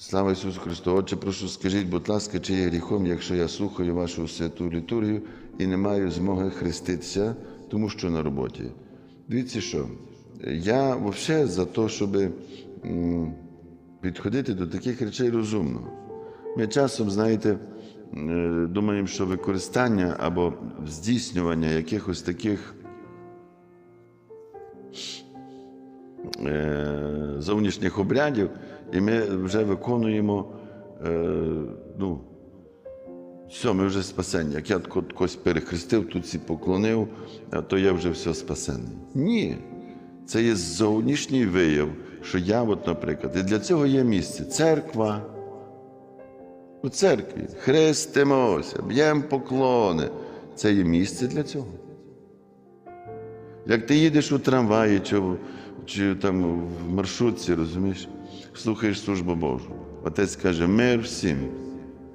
Слава Ісусу Христу! Отче, прошу, скажіть, будь ласка, чи є гріхом, якщо я слухаю вашу святу літургію і не маю змоги хреститися, тому що на роботі. Дивіться що, я взагалі за те, щоб підходити до таких речей розумно. Ми часом, знаєте, е, думаємо, що використання або здійснювання якихось таких е, зовнішніх обрядів, і ми вже виконуємо, е, ну, все, ми вже спасені. Як я когось перехрестив, тут всі поклонив, то я вже все спасений. Ні. Це є зовнішній вияв, що я, от, наприклад, і для цього є місце. Церква. У церкві хрестимося, б'ємо поклони. Це є місце для цього. Як ти їдеш у трамваї чи, чи там в маршрутці, розумієш, слухаєш службу Божу. Отець каже, мир всім.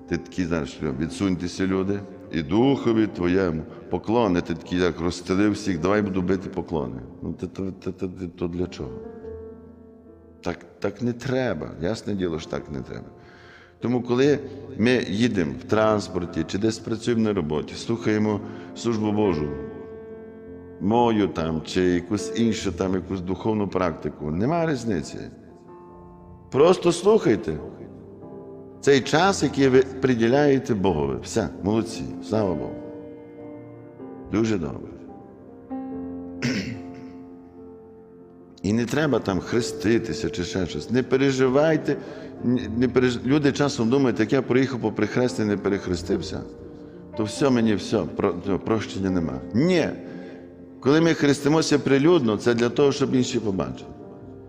Ти такий, знаєш, відсуньтеся, люди, і духові твоєму, поклони, ти такий, як розстелив всіх, давай буду бити поклони. Ну, то, то, то, то, то для чого? Так, так не треба. Ясне діло, що так не треба. Тому, коли ми їдемо в транспорті чи десь працюємо на роботі, слухаємо службу Божу, мою там, чи якусь іншу там, якусь духовну практику, немає різниці. Просто слухайте. Цей час, який ви приділяєте Богові. Все, молодці, слава Богу. Дуже добре. І не треба там хреститися чи ще щось. Не переживайте. Не переж... Люди часом думають, як я проїхав по прихресті, не перехрестився, то все мені все, про... ну, прощення нема. Ні. Коли ми хрестимося прилюдно, це для того, щоб інші побачили.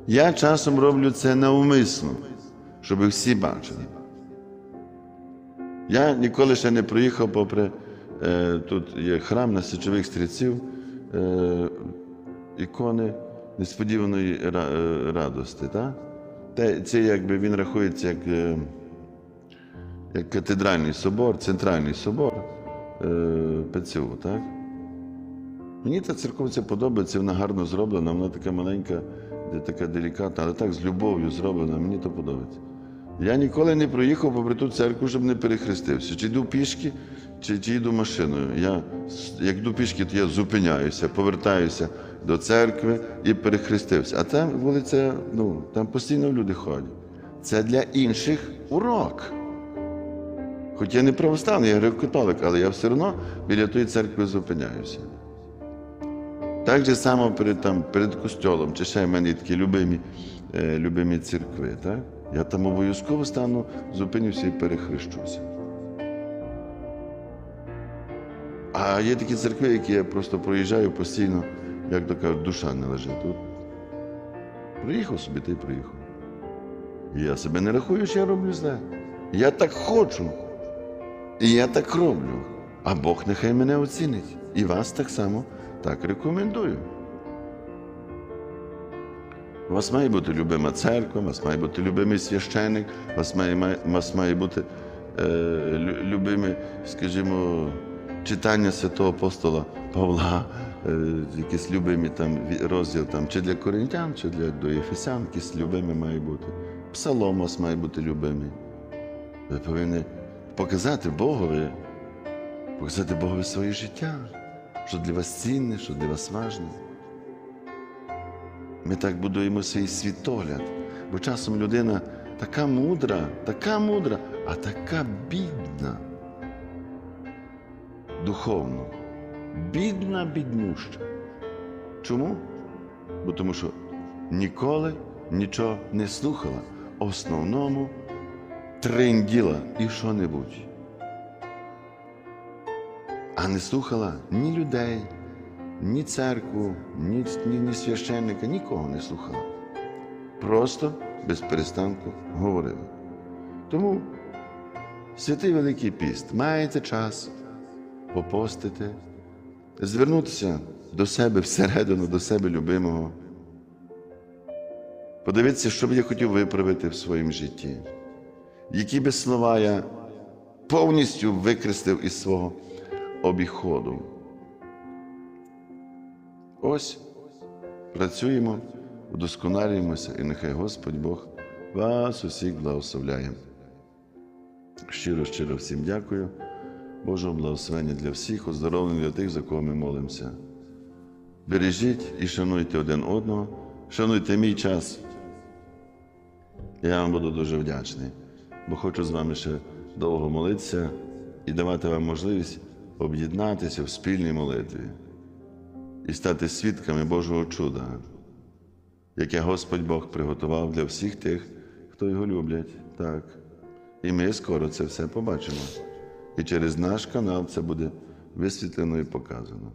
Я часом роблю це навмисно, щоб всі бачили. Я ніколи ще не проїхав попри е, тут є храм на січових стрільців, е, ікони несподіваної е, радости. Так? Те, це якби він рахується як, е, як катедральний собор, центральний собор е, ПЦУ. Так? Мені та церковця подобається, вона гарно зроблена, вона така маленька, де така делікатна, але так з любов'ю зроблена, мені то подобається. Я ніколи не проїхав попри ту церкву, щоб не перехрестився. Чи йду пішки, чи, чи їду машиною. Я, як йду пішки, то я зупиняюся, повертаюся до церкви і перехрестився. А там вулиця, ну, там постійно люди ходять. Це для інших урок. Хоч я не православний, я греко-католик, але я все одно біля тої церкви зупиняюся. Так же само перед, там, перед костьолом, чи ще в мене такі любимі, е, любимі церкви. Так? Я там обов'язково стану, зупинюся і перехрещуся. А є такі церкви, які я просто проїжджаю постійно, як то кажуть, душа не лежить тут. Приїхав собі, й приїхав. І я себе не рахую, що я роблю зле. Я так хочу. І я так роблю. А Бог нехай мене оцінить. І вас так само так рекомендую. У вас має бути любима церква, у вас має бути любимий священник, у вас має, має, у вас має бути е, любиме, скажімо, читання святого апостола Павла, е, якісь любимі там розділ там, чи для коринтян, чи для до Єфесян, якісь любимі має бути. Псалом у вас має бути любимий. Ви повинні показати Богові, показати Богові своє життя, що для вас цінне, що для вас важне. Ми так будуємо свій світогляд. Бо часом людина така мудра, така мудра, а така бідна. Духовно. Бідна, біднюща. Чому? Бо тому що ніколи нічого не слухала. Основному тринділа і що-небудь. А не слухала ні людей, ні церкву, ні, ні, ні священника, нікого не слухала. Просто без перестанку говорила. Тому святий Великий піст, маєте час попостити, звернутися до себе всередину, до себе любимого. Подивитися, що б я хотів виправити в своєму житті, які би слова я повністю викреслив із свого обіходу. Ось працюємо, удосконалюємося, і нехай Господь Бог вас усіх благословляємо. Щиро, щиро всім дякую. Божого благословення для всіх, оздоровлення для тих, за кого ми молимося. Бережіть і шануйте один одного, шануйте мій час. Я вам буду дуже вдячний, бо хочу з вами ще довго молитися і давати вам можливість об'єднатися в спільній молитві і стати свідками Божого чуда, яке Господь Бог приготував для всіх тих, хто його люблять. Так. І ми скоро це все побачимо. І через наш канал це буде висвітлено і показано.